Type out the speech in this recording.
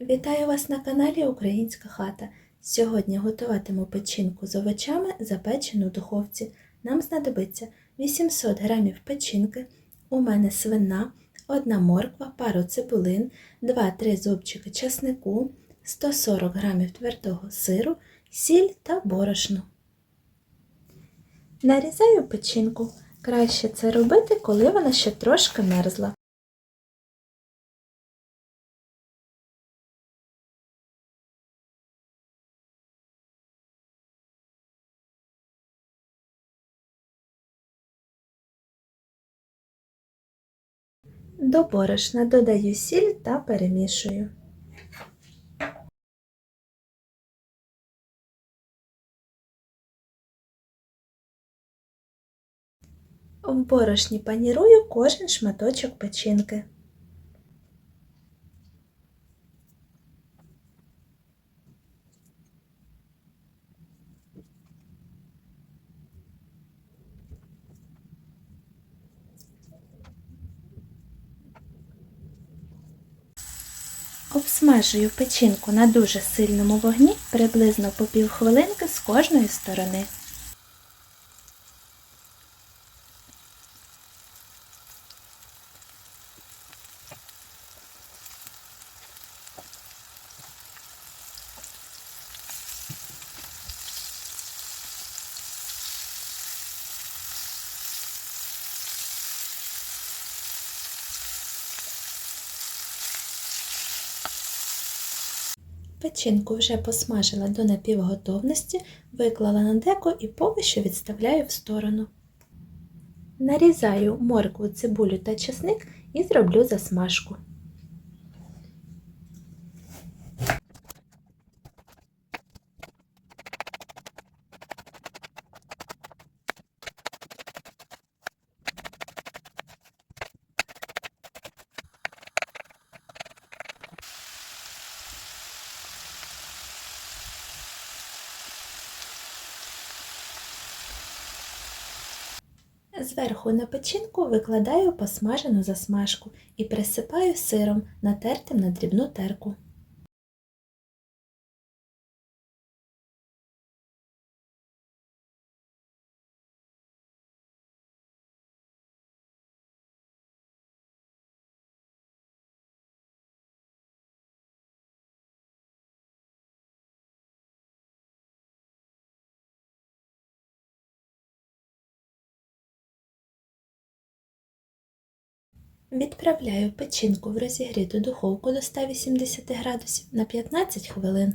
Вітаю вас на каналі Українська хата. Сьогодні готуватиму печінку з овочами, запечену в духовці. Нам знадобиться 800 г печінки, у мене свина, одна морква, пару цибулин, 2-3 зубчики часнику, 140 г твердого сиру, сіль та борошно. Нарізаю печінку. Краще це робити, коли вона ще трошки мерзла. До борошна додаю сіль та перемішую. В борошні панірую кожен шматочок печінки. Обсмажую печінку на дуже сильному вогні приблизно по півхвилинки з кожної сторони. Печінку вже посмажила до напівготовності, виклала на деко і поки що відставляю в сторону. Нарізаю моркву, цибулю та чесник і зроблю засмажку. Зверху на печінку викладаю посмажену засмажку і присипаю сиром, натертим на дрібну терку. Відправляю печінку в розігріту духовку до 180 градусів на 15 хвилин.